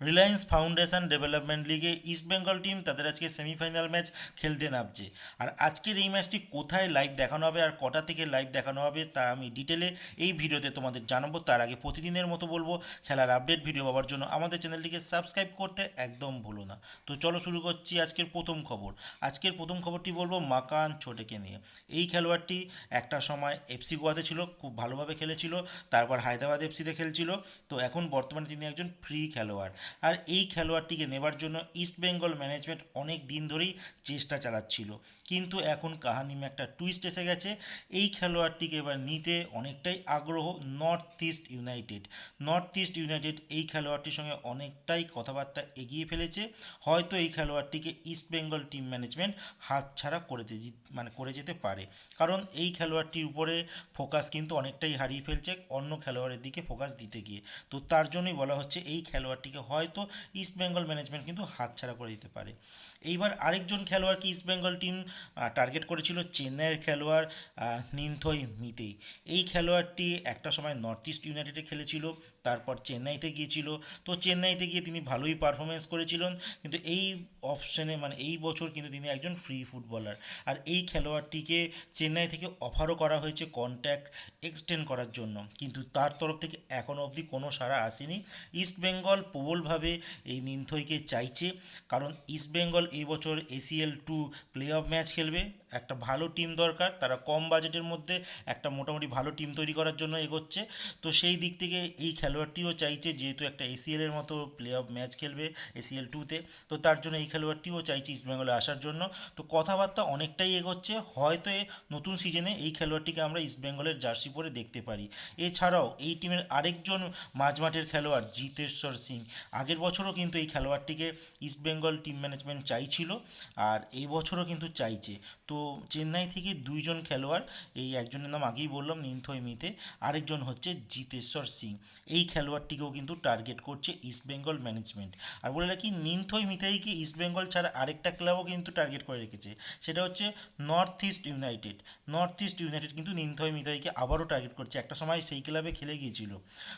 Reliance Foundation development লিগে East Bengal team তাদের আজকে সেমিফাইনাল ম্যাচ খেলতে নামছে। আর আজকের এই ম্যাচটি কোথায় লাইভ দেখানো হবে আর কটা থেকে লাইভ দেখানো হবে তা আমি ডিটেলে এই ভিডিওতে তোমাদের জানাব। তার আগে প্রতিদিনের মতো বলব, খেলার আপডেট ভিডিও পাওয়ার জন্য আমাদের চ্যানেলটিকে সাবস্ক্রাইব করতে একদম ভুলো না। তো চলো শুরু করছি আজকের প্রথম খবর। আজকের প্রথম খবরটি বলব মাকান ছোটেকে নিয়ে। এই খেলোয়াড়টি একটা সময় এফসি গোয়াতে ছিল, খুব ভালোভাবে খেলেছিল, তারপর হায়দ্রাবাদ এফসিতে খেলছিল। তো এখন বর্তমানে তিনি একজন ফ্রি খেলোয়াড়। আর এই খেলোয়াড়টিকে নেবার জন্য ইস্ট বেঙ্গল ম্যানেজমেন্ট অনেক দিন ধরেই চেষ্টা চালাচ্ছিল। কিন্তু এখন কাহানিমে একটা টুইস্ট এসে গেছে। এই খেলোয়াড়টিকে এবার নিতে অনেকটাই আগ্রহ North East United North East United এই খেলোয়াড়টির সঙ্গে অনেকটাই কথাবার্তা এগিয়ে ফেলেছে। হয়তো এই খেলোয়াড়টিকে ইস্ট বেঙ্গল টিম ম্যানেজমেন্ট হাতছাড়া করে মানে করে যেতে পারে। কারণ এই খেলোয়াড়টির উপরে ফোকাস কিন্তু অনেকটাই হারিয়ে ফেলছে অন্য খেলোয়াড়ের দিকে ফোকাস দিতে গিয়ে। তো তার জন্যই বলা হচ্ছে এই খেলোয়াড়টিকে হয়তো ইস্ট বেঙ্গল ম্যানেজমেন্ট কিন্তু হাতছাড়া করে দিতে পারে। এইবার আরেকজন খেলোয়াড়কে ইস্ট বেঙ্গল টিম টার্গেট করেছিল চেন্নাইয়ের খেলোয়াড় নিন্থই মিতেই এই খেলোয়াড়টি একটা সময় নর্থ ইস্ট ইউনাইটেডে খেলেছিল, তারপর চেন্নাইতে গিয়েছিল। তো চেন্নাইতে গিয়ে তিনি ভালোই পারফরমেন্স করেছিলেন, কিন্তু এই অপশনে মানে এই বছর কিন্তু তিনি একজন ফ্রি ফুটবলার আর এই খেলোয়াড়টিকে চেন্নাই থেকে অফারও করা হয়েছে কন্ট্যাক্ট এক্সটেন্ড করার জন্য। কিন্তু তার তরফ থেকে এখনও অবধি কোনো সাড়া আসেনি। ইস্ট বেঙ্গল প্রবলভাবে এই নিনথইকে চাইছে। কারণ ইস্ট বেঙ্গল এই বছর ACL two play off match খেলবে। একটা ভালো টিম দরকার, তারা কম বাজেটের মধ্যে একটা মোটামুটি ভালো টিম তৈরি করার জন্য এগোচ্ছে। তো সেই দিক থেকে এই খেলোয়াড়টিও চাইছে, যেহেতু একটা এসিএল এর মতো প্লে অফ ম্যাচ খেলবে এসিএল টুতে তো। তার জন্য এই খেলোয়াড়টিও চাইছে ইস্ট বেঙ্গলে আসার জন্য। তো কথাবার্তা অনেকটাই এগোচ্ছে, হয়তো নতুন সিজনে এই খেলোয়াড়টিকে আমরা ইস্ট বেঙ্গলের জার্সি পরে দেখতে পারি। এছাড়াও এই টিমের আরেকজন মাঝমাঠের খেলোয়াড়, জিতেশ্বর সিং। আগের বছরও কিন্তু এই খেলোয়াড়টিকে ইস্ট বেঙ্গল টিম ম্যানেজমেন্ট চাইছিল আর এই বছরও কিন্তু চাইছে। তো চেন্নাই থেকে দুইজন খেলোয়াড়, এই একজনের নাম আগেই বললাম, নিন্থই মিতে, আরেকজন হচ্ছে জিতেশ্বর সিং। এই খেলোয়াড়টিকেও কিন্তু টার্গেট করছে ইস্ট বেঙ্গল ম্যানেজমেন্ট আর বলে রাখি, নিন্থই মিতাইকে ইস্ট বেঙ্গল ছাড়া আরেকটা ক্লাবও কিন্তু টার্গেট করে রেখেছে? সেটা হচ্ছে North East United North East United কিন্তু নিনথই মিতাইকে আবারও টার্গেট করছে। একটা সময় সেই ক্লাবে খেলে গিয়েছিল।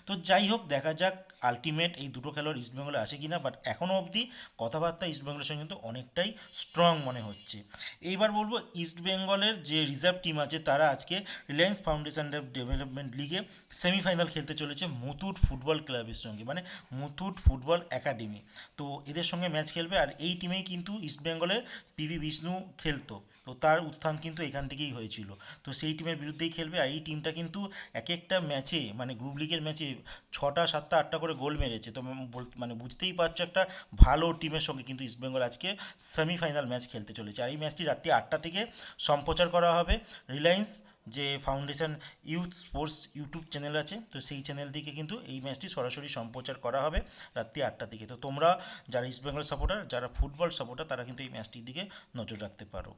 তো যাই হোক, দেখা যাক আলটিমেট এই দুটো খেলোয়াড় ইস্ট বেঙ্গলে আসে কিনা বাট এখনও অবধি কথাবার্তা ইস্ট বেঙ্গলের সঙ্গে কিন্তু অনেকটাই স্ট্রং মনে হচ্ছে। এইবার বলব ইস্ট বেঙ্গলের যে রিজার্ভ টিম আছে, তারা আজকে রিলায়েন্স ফাউন্ডেশন ডেভেলপমেন্ট লিগে সেমিফাইনাল খেলতে চলেছে মুথুট ফুটবল ক্লাবের সঙ্গে মানে মুথুট ফুটবল একাডেমি তো এদের সঙ্গে ম্যাচ খেলবে, আর এই টিমেই কিন্তু ইস্ট বেঙ্গলের পিভি বিষ্ণু খেলতো। তো তার উত্থান কিন্তু এখান থেকেই হয়েছিল। তো সেই টিমের বিরুদ্ধেই খেলবে, আর এই টিমটা কিন্তু এক একটা ম্যাচে মানে গ্রুপ লিগের ম্যাচে ছটা, সাতটা, আটটা করে গোল মেরেছে। তো বল- মানে বুঝতেই পারছ একটা ভালো টিমের সঙ্গে কিন্তু ইস্টবেঙ্গল আজকে সেমিফাইনাল ম্যাচ খেলতে চলেছে। আর এই ম্যাচটি রাত্রি আটটা থেকে সম্প্রচার করা হবে। রিলায়েন্স যে Foundation Youth Sports YouTube channel আছে, তো সেই চ্যানেল থেকে কিন্তু এই ম্যাচটি সরাসরি সম্প্রচার করা হবে রাত্রি আটটা থেকে। তো তোমরা যারা ইস্টবেঙ্গল সাপোর্টার যারা ফুটবল সাপোর্টার তারা কিন্তু এই ম্যাচটির দিকে নজর রাখতে পারো।